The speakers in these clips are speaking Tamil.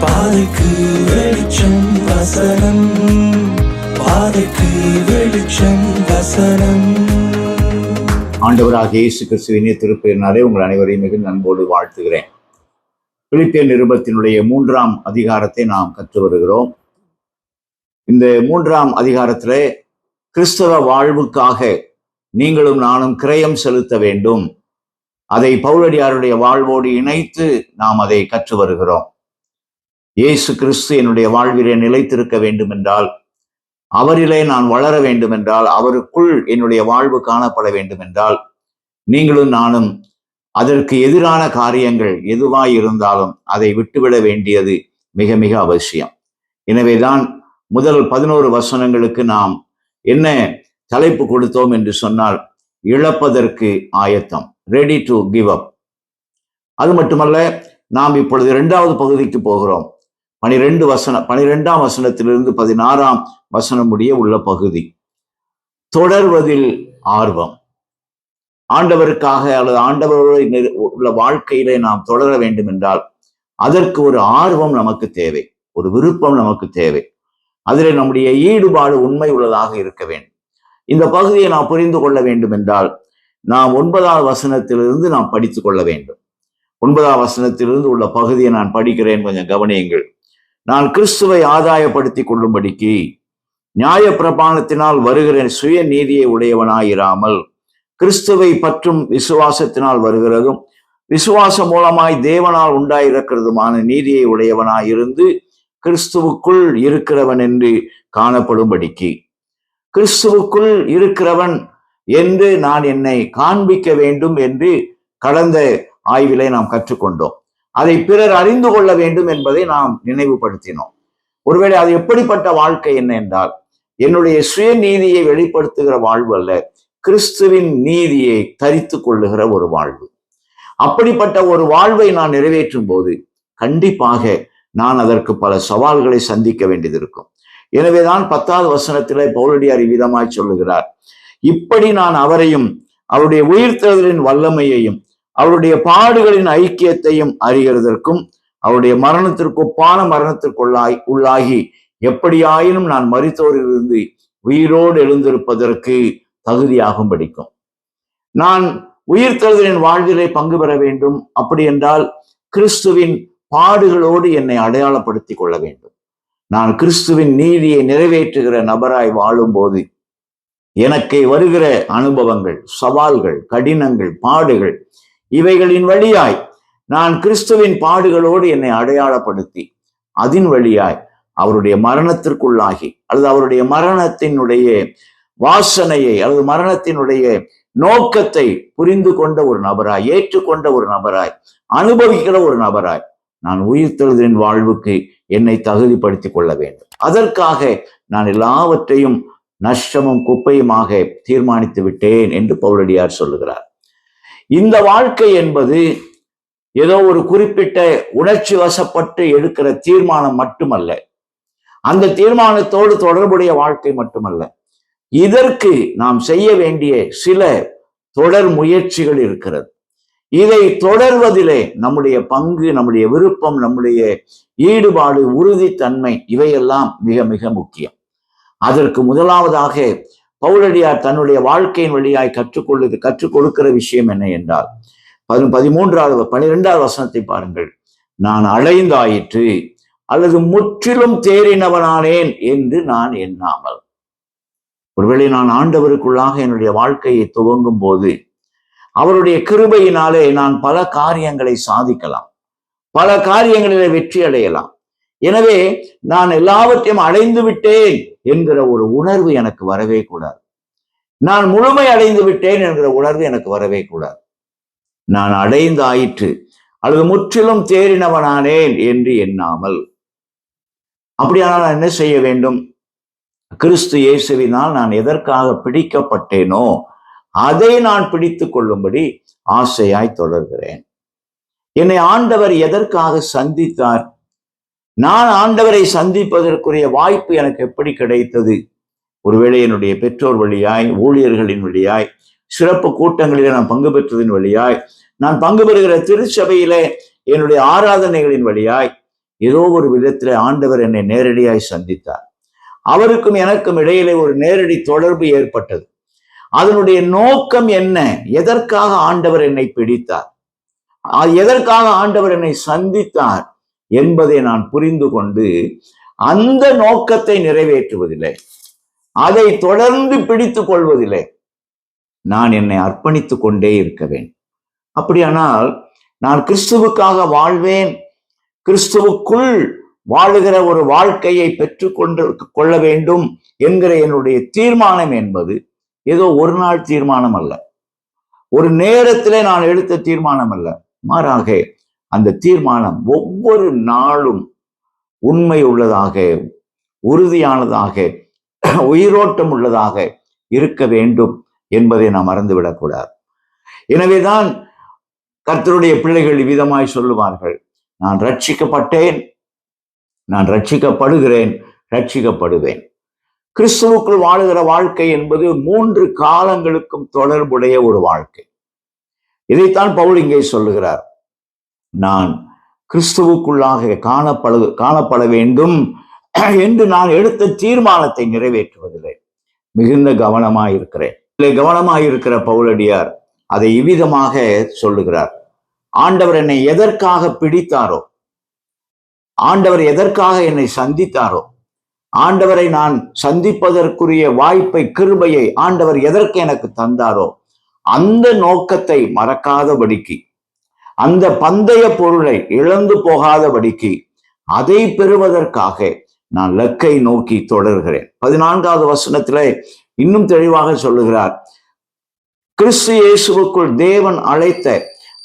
பாதைக்கு வெளிச்சம் வசனம். பாதைக்கு வெளிச்சம் வசனம். ஆண்டவராக இயேசு கிறிஸ்துவின் திருப்பெயரினாலே உங்கள் அனைவரையும் மிகுந்த அன்போடு வாழ்த்துகிறேன். பிலிப்பிய நிருபத்தினுடைய மூன்றாம் அதிகாரத்தை நாம் கற்று வருகிறோம். இந்த மூன்றாம் அதிகாரத்திலே கிறிஸ்தவ வாழ்வுக்காக நீங்களும் நானும் கிரயம் செலுத்த வேண்டும். அதை பௌரடியாருடைய வாழ்வோடு இணைத்து நாம் அதை கற்று வருகிறோம். இயேசு கிறிஸ்து என்னுடைய வாழ்விலே நிலைத்திருக்க வேண்டுமென்றால் அவரிலே நான் வளர வேண்டுமென்றால் அவருக்குள் என்னுடைய வாழ்வு காணப்பட வேண்டுமென்றால் நீங்களும் நானும் அதற்கு எதிரான காரியங்கள் எதுவாய் இருந்தாலும் அதை விட்டுவிட வேண்டியது மிக மிக அவசியம். எனவேதான் முதல் பதினோரு வசனங்களுக்கு நாம் என்ன தலைப்பு கொடுத்தோம் என்று சொன்னால் இழப்பதற்கு ஆயத்தம் ரெடி டு கிவ் அப் அது மட்டுமல்ல நாம் இப்பொழுது இரண்டாவது பகுதிக்கு போகிறோம். பனிரெண்டு வசனம் பனிரெண்டாம் வசனத்திலிருந்து பதினாறாம் வசனம் உள்ள பகுதி. தொடர்வதில் ஆர்வம். ஆண்டவருக்காக அல்லது ஆண்டவரோடு உள்ள வாழ்க்கையிலே நாம் தொடர வேண்டும் என்றால் அதற்கு ஒரு ஆர்வம் நமக்கு தேவை. ஒரு விருப்பம் நமக்கு தேவை. அதிலே நம்முடைய ஈடுபாடு உண்மை உள்ளதாக இருக்க வேண்டும். இந்த பகுதியை நாம் புரிந்து கொள்ள வேண்டும் என்றால் நாம் ஒன்பதாவது வசனத்திலிருந்து நாம் படித்துக் கொள்ள வேண்டும். ஒன்பதாம் வசனத்திலிருந்து உள்ள பகுதியை நான் படிக்கிறேன். கொஞ்சம் கவனியுங்கள். நான் கிறிஸ்துவை ஆதாயப்படுத்தி கொள்ளும்படிக்கு நியாய பிரமாணத்தினால் வருகிற சுய நீதியை உடையவனாயிராமல் கிறிஸ்துவை பற்றும் விசுவாசத்தினால் வருகிறதும் விசுவாசம் மூலமாய் தேவனால் உண்டாயிருக்கிறதுமான நீதியை உடையவனாயிருந்து கிறிஸ்துவுக்குள் இருக்கிறவன் என்று காணப்படும்படிக்கு. கிறிஸ்துவுக்குள் இருக்கிறவன் என்று நான் என்னை காண்பிக்க வேண்டும் என்று கடந்த ஆய்விலே நாம் கற்றுக்கொண்டோம். அதை பிறர் அறிந்து கொள்ள வேண்டும் என்பதை நாம் நினைவுபடுத்தினோம். ஒருவேளை அது எப்படிப்பட்ட வாழ்க்கை என்ன என்றால் என்னுடைய சுயநீதியை வெளிப்படுத்துகிற வாழ்வு அல்ல கிறிஸ்துவின் நீதியை தரித்து கொள்ளுகிற ஒரு வாழ்வு. அப்படிப்பட்ட ஒரு வாழ்வை நான் நிறைவேற்றும் போது கண்டிப்பாக நான் அதற்கு பல சவால்களை சந்திக்க வேண்டியது இருக்கும். எனவேதான் பத்தாவது வசனத்திலே பௌலடியார் விதமாய் சொல்லுகிறார். இப்படி நான் அவரையும் அவருடைய உயிர்த்தெழுதலின் வல்லமையையும் அவருடைய பாடுகளின் ஐக்கியத்தையும் அறிகிறதற்கும் அவருடைய மரணத்திற்கு ஒப்பான மரணத்திற்குள்ளாய் உள்ளாகி எப்படியாயினும் நான் மரித்தோரிலிருந்து உயிரோடு எழுந்திருப்பதற்கு தகுதியாகும் படிக்கும் நான் உயிர்த்தெழுதலின் வாழ்விலே பங்கு பெற வேண்டும். அப்படி என்றால் கிறிஸ்துவின் பாடுகளோடு என்னை அடையாளப்படுத்திக் கொள்ள வேண்டும். நான் கிறிஸ்துவின் நீதியை நிறைவேற்றுகிற நபராய் வாழும்போது எனக்கு வருகிற அனுபவங்கள் சவால்கள் கடினங்கள் பாடுகள் இவைகளின் வழியாய் நான் கிறிஸ்துவின் பாடுகளோடு என்னை அடையாளப்படுத்தி அதன் வழியாய் அவருடைய மரணத்திற்குள்ளாகி அல்லது அவருடைய மரணத்தினுடைய வாசனையை அல்லது மரணத்தினுடைய நோக்கத்தை புரிந்து கொண்ட ஒரு நபராய் ஏற்றுக்கொண்ட ஒரு நபராய் அனுபவிக்கிற ஒரு நபராய் நான் உயிர்த்தெழுதலின் வாழ்வுக்கு என்னை தகுதிப்படுத்திக் கொள்ள வேண்டும். அதற்காக நான் எல்லாவற்றையும் நஷ்டமும் குப்பையுமாக தீர்மானித்து விட்டேன் என்று பவுலடியார் சொல்லுகிறார். இந்த வாழ்க்கை என்பது ஏதோ ஒரு குறிப்பிட்ட உணர்ச்சி வசப்பட்டு எடுக்கிற தீர்மானம் மட்டுமல்ல. அந்த தீர்மானத்தோடு தொடர்புடைய வாழ்க்கை மட்டுமல்ல. இதற்கு நாம் செய்ய வேண்டிய சில தொடர் முயற்சிகள் இருக்கிறது. இதை தொடர்வதிலே நம்முடைய பங்கு நம்முடைய விருப்பம் நம்முடைய ஈடுபாடு உறுதித்தன்மை இவையெல்லாம் மிக மிக முக்கியம். அதற்கு முதலாவதாக பவுலடியார் தன்னுடைய வாழ்க்கையின் வழியாய் கற்றுக்கொள்ளு கற்றுக் கொடுக்கிற விஷயம் என்ன என்றால் பதி பதிமூன்றாவது பனிரெண்டாவது வசனத்தை பாருங்கள். நான் அடைந்தாயிற்று அல்லது முற்றிலும் தேறினவனானேன் என்று நான் எண்ணாமல். ஒருவேளை நான் ஆண்டவருக்குள்ளாக என்னுடைய வாழ்க்கையை துவங்கும் போது அவருடைய கிருபையினாலே நான் பல காரியங்களை சாதிக்கலாம் பல காரியங்களிலே வெற்றி அடையலாம். எனவே நான் எல்லாவற்றையும் அடைந்து விட்டேன் என்கிற ஒரு உணர்வு எனக்கு வரவே கூடாது. நான் முழுமை அடைந்து விட்டேன் என்கிற உணர்வு எனக்கு வரவே கூடாது. நான் அடைந்தாயிற்று. அல்லது முற்றிலும் தேறினவனானேன் என்று எண்ணாமல். அப்படியானால் நான் என்ன செய்ய வேண்டும்? கிறிஸ்து இயேசுவினால் நான் எதற்காக பிடிக்கப்பட்டேனோ அதை நான் பிடித்து கொள்ளும்படி ஆசையாய் தொடர்கிறேன். என்னை ஆண்டவர் எதற்காக சந்தித்தார்? நான் ஆண்டவரை சந்திப்பதற்குரிய வாய்ப்பு எனக்கு எப்படி கிடைத்தது? ஒருவேளை என்னுடைய பெற்றோர் வழியாய் ஊழியர்களின் வழியாய் சிறப்பு கூட்டங்களில் நான் பங்கு பெற்றதின் வழியாய் நான் பங்கு பெறுகிற திருச்சபையிலே என்னுடைய ஆராதனைகளின் வழியாய் ஏதோ ஒரு விதத்தில் ஆண்டவர் என்னை நேரடியாய் சந்தித்தார். அவருக்கும் எனக்கும் இடையிலே ஒரு நேரடி தொடர்பு ஏற்பட்டது. அதனுடைய நோக்கம் என்ன? எதற்காக ஆண்டவர் என்னை பிடித்தார்? எதற்காக ஆண்டவர் என்னை சந்தித்தார்? என்பதை நான் புரிந்து கொண்டு அந்த நோக்கத்தை நிறைவேற்றுவதில்லை. அதை தொடர்ந்து பிடித்து கொள்வதில்லை. நான் என்னை அர்ப்பணித்து கொண்டே இருக்க வேண்டும். அப்படியானால் நான் கிறிஸ்துவுக்காக வாழ்வேன். கிறிஸ்துவுக்குள் வாழுகிற ஒரு வாழ்க்கையை பெற்றுக்கொண்டு கொள்ள வேண்டும் என்கிற என்னுடைய தீர்மானம் என்பது ஏதோ ஒரு நாள் தீர்மானம் அல்ல. ஒரு நேரத்திலே நான் எடுத்த தீர்மானம் அல்ல. மாறாக அந்த தீர்மானம் ஒவ்வொரு நாளும் உண்மை உள்ளதாக உறுதியானதாக உயிரோட்டம் உள்ளதாக இருக்க வேண்டும் என்பதை நாம் மறந்துவிடக்கூடாது. எனவேதான் கர்த்தருடைய பிள்ளைகள் விதமாய் சொல்லுவார்கள் நான் ரட்சிக்கப்பட்டேன் நான் ரட்சிக்கப்படுகிறேன் ரட்சிக்கப்படுவேன் கிறிஸ்துவுக்குள் வாழுகிற வாழ்க்கை என்பது மூன்று காலங்களுக்கும் தொடர்புடைய ஒரு வாழ்க்கை. இதைத்தான் பவுல் இங்கே சொல்லுகிறார். நான் கிறிஸ்துவுக்குள்ளாக காணப்பட காணப்பட வேண்டும் என்று நான் எடுத்த தீர்மானத்தை நிறைவேற்றுவதில்லை மிகுந்த கவனமாய் இருக்கிறேன் இதிலே இருக்கிற பவுலடியார் அதை இவ்விதமாக சொல்லுகிறார். ஆண்டவர் என்னை எதற்காக பிடித்தாரோ ஆண்டவர் எதற்காக என்னை சந்தித்தாரோ ஆண்டவரை நான் சந்திப்பதற்குரிய வாய்ப்பை கிருபையை ஆண்டவர் எதற்கு எனக்கு தந்தாரோ அந்த நோக்கத்தை மறக்காதபடிக்கு அந்த பந்தய பொருளை இழந்து போகாதபடிக்கு அதை பெறுவதற்காக நான் லக்கை நோக்கி தொடர்கிறேன். பதினான்காவது வசனத்திலே இன்னும் தெளிவாக சொல்லுகிறார் கிறிஸ்து இயேசுவுக்குள் தேவன் அழைத்த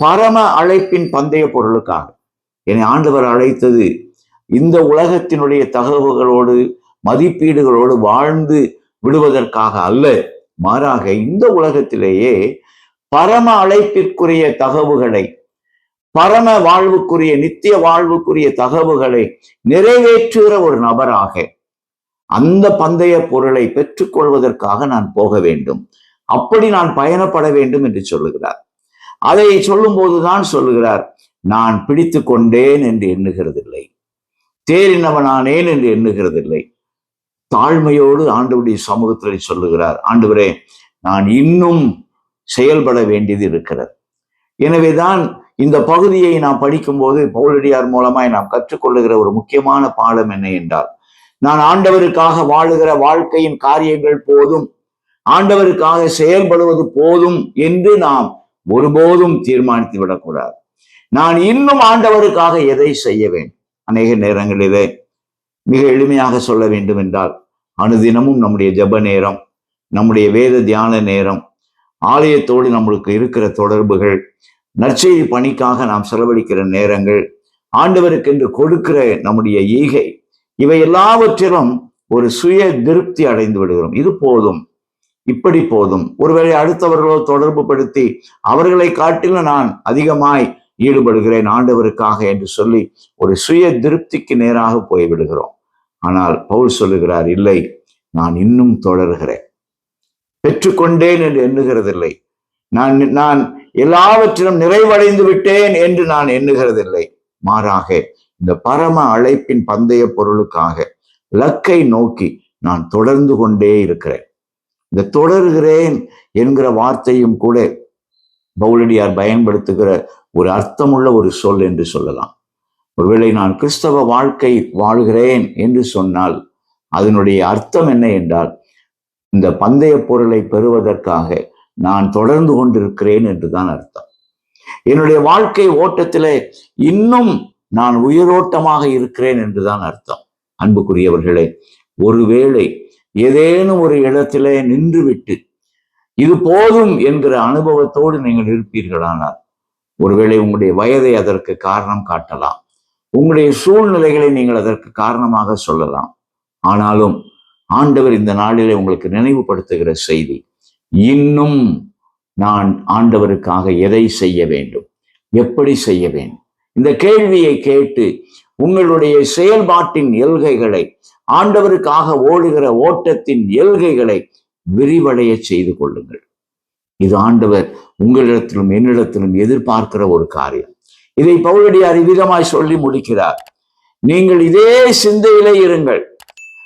பரம அழைப்பின் பந்தய பொருளுக்காக. என்னை ஆண்டவர் அழைத்தது இந்த உலகத்தினுடைய தகவல்களோடு மதிப்பீடுகளோடு வாழ்ந்து விடுவதற்காக அல்ல மாறாக இந்த உலகத்திலேயே பரம அழைப்பிற்குரிய தகவுகளை பரம வாழ்வுக்குரிய நித்திய வாழ்வுக்குரிய தகவுகளை நிறைவேற்றுகிற ஒரு நபராக அந்த பந்தய பொருளை பெற்றுக்கொள்வதற்காக நான் போக வேண்டும். அப்படி நான் பயணப்பட வேண்டும் என்று சொல்லுகிறார். அதை சொல்லும் போதுதான் சொல்லுகிறார் நான் பிடித்து கொண்டேன் என்று எண்ணுகிறதில்லை. தேறினவனானேன் என்று எண்ணுகிறதில்லை. தாழ்மையோடு ஆண்டவருடைய சமூகத்தில் சொல்லுகிறார் ஆண்டவரே நான் இன்னும் செயல்பட வேண்டியது இருக்கிறது. எனவேதான் இந்த பகுதியை நாம் படிக்கும்போது பவுலடியார் மூலமாய் நாம் கற்றுக்கொள்ளுகிற ஒரு முக்கியமான பாடம் என்ன என்றால் நான் ஆண்டவருக்காக வாழுகிற வாழ்க்கையின் காரியங்கள் போதும் ஆண்டவருக்காக செயல்படுவது போதும் என்று நாம் ஒருபோதும் தீர்மானித்து விடக்கூடாது. நான் இன்னும் ஆண்டவருக்காக எதை செய்ய வேண்டும்? அநேக நேரங்களிலே மிக எளிமையாக சொல்ல வேண்டும் என்றால் அனுதினமும் நம்முடைய ஜெப நேரம் நம்முடைய வேத தியான நேரம் ஆலயத்தோடு நம்மளுக்கு இருக்கிற தொடர்புகள் நற்செய்தி பணிக்காக நாம் செலவழிக்கிற நேரங்கள் ஆண்டவருக்கென்று கொடுக்கிற நம்முடைய ஈகை இவை எல்லாவற்றிலும் ஒரு சுய திருப்தி அடைந்து விடுகிறோம். இது போதும். இப்படி போதும். ஒருவேளை அடுத்தவர்களோ தொடர்பு படுத்தி அவர்களை காட்டிலும் நான் அதிகமாய் ஈடுபடுகிறேன் ஆண்டவருக்காக என்று சொல்லி ஒரு சுய திருப்திக்கு நேராக போய்விடுகிறோம். ஆனால் பவுல் சொல்லுகிறார் இல்லை நான் இன்னும் தொடர்கிறேன். பெற்றுக்கொண்டேன் என்று எண்ணுகிறதில்லை. நான் நான் எல்லாவற்றிலும் நிறைவடைந்து விட்டேன் என்று நான் எண்ணுகிறதில்லை. மாறாக இந்த பரம அழைப்பின் பந்தய பொருளுக்காக லக்கை நோக்கி நான் தொடர்ந்து கொண்டே இருக்கிறேன். இந்த தொடர்கிறேன் என்கிற வார்த்தையும் கூட பவுலடியார் பயன்படுத்துகிற ஒரு அர்த்தமுள்ள ஒரு சொல் என்று சொல்லலாம். ஒருவேளை நான் கிறிஸ்தவ வாழ்க்கை வாழ்கிறேன் என்று சொன்னால் அதனுடைய அர்த்தம் என்ன என்றால் இந்த பந்தய பொருளை பெறுவதற்காக நான் தொடர்ந்து கொண்டிருக்கிறேன் என்றுதான் அர்த்தம். என்னுடைய வாழ்க்கை ஓட்டத்திலே இன்னும் நான் உயிரோட்டமாக இருக்கிறேன் என்றுதான் அர்த்தம். அன்புக்குரியவர்களே ஒருவேளை ஏதேனும் ஒரு இடத்திலே நின்றுவிட்டு இது போதும் என்கிற அனுபவத்தோடு நீங்கள் இருப்பீர்களானால் ஒருவேளை உங்களுடைய வயதை அதற்கு காரணம் காட்டலாம். உங்களுடைய சூழ்நிலைகளை நீங்கள் அதற்கு காரணமாக சொல்லலாம். ஆனாலும் ஆண்டவர் இந்த நாளிலே உங்களுக்கு நினைவுபடுத்துகிற செய்தி இன்னும் நான் ஆண்டவருக்காக எதை செய்ய வேண்டும்? எப்படி செய்ய வேண்டும்? இந்த கேள்வியை கேட்டு உங்களுடைய செயல்பாட்டின் எல்கைகளை ஆண்டவருக்காக ஓடுகிற ஓட்டத்தின் எல்கைகளை விரிவடைய செய்து கொள்ளுங்கள். இது ஆண்டவர் உங்களிடத்திலும் என்னிடத்திலும் எதிர்பார்க்கிற ஒரு காரியம். இதை பவுலடியார் விதமாய் சொல்லி முடிக்கிறார். நீங்கள் இதே சிந்தையிலே இருங்கள்.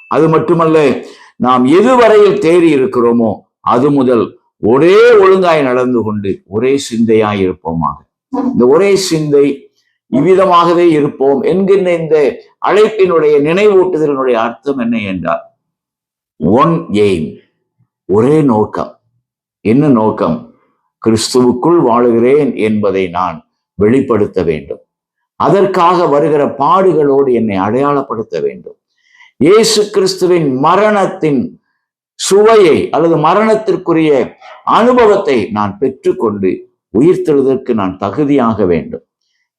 அது மட்டுமல்ல நாம் எதுவரையில் தேறி இருக்கிறோமோ அது முதல் ஒரே ஒழுங்காய் நடந்து கொண்டு ஒரே சிந்தையாய் இருப்போமாக. இந்த ஒரே சிந்தை இவ்விதமாகவே இருப்போம் என்கின்ற இந்த அழைப்பினுடைய நினைவூட்டுதலினுடைய அர்த்தம் என்ன என்றால் ஒன் எய்ம் ஒரே நோக்கம். என்ன நோக்கம்? கிறிஸ்துவுக்குள் வாழுகிறேன் என்பதை நான் வெளிப்படுத்த வேண்டும். அதற்காக வருகிற பாடுகளோடு என்னை அடையாளப்படுத்த வேண்டும். இயேசு கிறிஸ்துவின் மரணத்தின் சுவையை அல்லது மரணத்திற்குரிய அனுபவத்தை நான் பெற்றுக்கொண்டு உயிர்த்தெழுதற்கு நான் தகுதியாக வேண்டும்.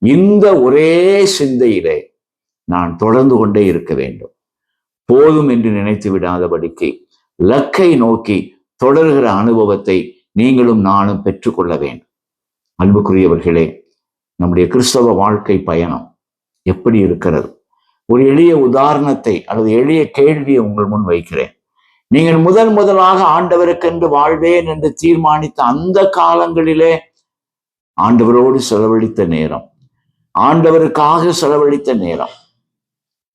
இந்த ஒரே சிந்தையிலே நான் தொடர்ந்து கொண்டே இருக்க வேண்டும். போதும் என்று நினைத்து விடாதபடிக்கு லக்கை நோக்கி தொடர்கிற அனுபவத்தை நீங்களும் நானும் பெற்றுக்கொள்ள வேண்டும். அன்புக்குரியவர்களே நம்முடைய கிறிஸ்தவ வாழ்க்கை பயணம் எப்படி இருக்கிறது? ஒரு எளிய உதாரணத்தை அல்லது எளிய கேள்வியை உங்கள் முன் வைக்கிறேன். நீங்கள் முதல் முதலாக ஆண்டவருக்கென்று வாழ்வேன் என்று தீர்மானித்த அந்த காலங்களிலே ஆண்டவரோடு செலவழித்த நேரம். ஆண்டவருக்காக செலவழித்த நேரம்.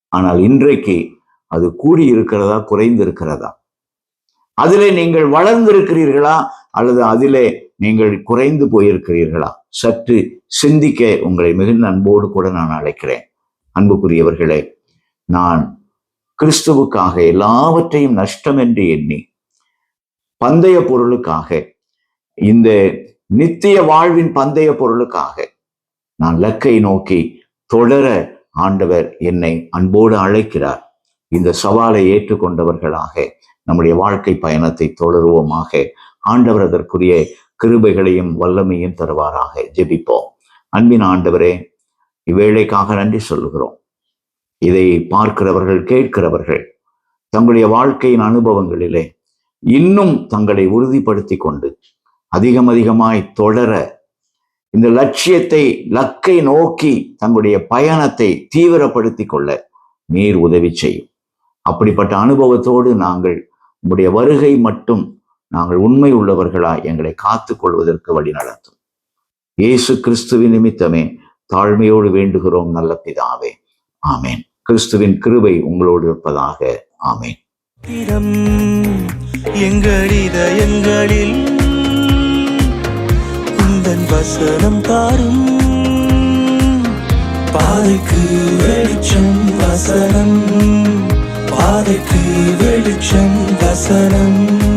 ஆனால் இன்றைக்கு அது கூடி இருக்கிறதா குறைந்திருக்கிறதா? அதிலே நீங்கள் வளர்ந்திருக்கிறீர்களா அல்லது அதிலே நீங்கள் குறைந்து போயிருக்கிறீர்களா? சற்று சிந்திக்க உங்களை மிகுந்த அன்போடு கூட நான் அழைக்கிறேன். அன்புக்குரியவர்களே நான் கிறிஸ்துவுக்காக எல்லாவற்றையும் நஷ்டம் என்று எண்ணி பந்தய பொருளுக்காக இந்த நித்திய வாழ்வின் பந்தய பொருளுக்காக நான் லக்கை நோக்கி தொடர ஆண்டவர் என்னை அன்போடு அழைக்கிறார். இந்த சவாலை ஏற்றுக்கொண்டவர்களாக நம்முடைய வாழ்க்கை பயணத்தை தொடருவோமாக. ஆண்டவர் அதற்குரிய கிருபைகளையும் வல்லமையும் தருவாராக. ஜெபிப்போம். அன்பின் ஆண்டவரே இவ்வேளைக்காக நன்றி சொல்லுகிறோம். இதை பார்க்கிறவர்கள் கேட்கிறவர்கள் தங்களுடைய வாழ்க்கையின் அனுபவங்களிலே இன்னும் தங்களை உறுதிப்படுத்தி கொண்டு அதிகம் அதிகமாய் தொடர இந்த லட்சியத்தை லக்கை நோக்கி தங்களுடைய பயணத்தை தீவிரப்படுத்தி கொள்ள நீர் உதவி செய்யும். அப்படிப்பட்ட அனுபவத்தோடு நாங்கள் உங்களுடைய வருகை மட்டும் நாங்கள் உண்மை உள்ளவர்களாய் எங்களை காத்துக் கொள்வதற்கு வழி நடத்தும். இயேசு கிறிஸ்துவின் நிமித்தமே தாழ்மையோடு வேண்டுகிறோம் நல்ல பிதாவே. ஆமேன். கிறிஸ்துவின் கிருபை உங்களோடு இருப்பதாக. ஆமேன். எங்கள் இதயங்களில் உந்தன் வசனம் தாரும். பாதைக்கு வெளிச்சம் வசனம். பாதைக்கு வெளிச்சம் வசனம்.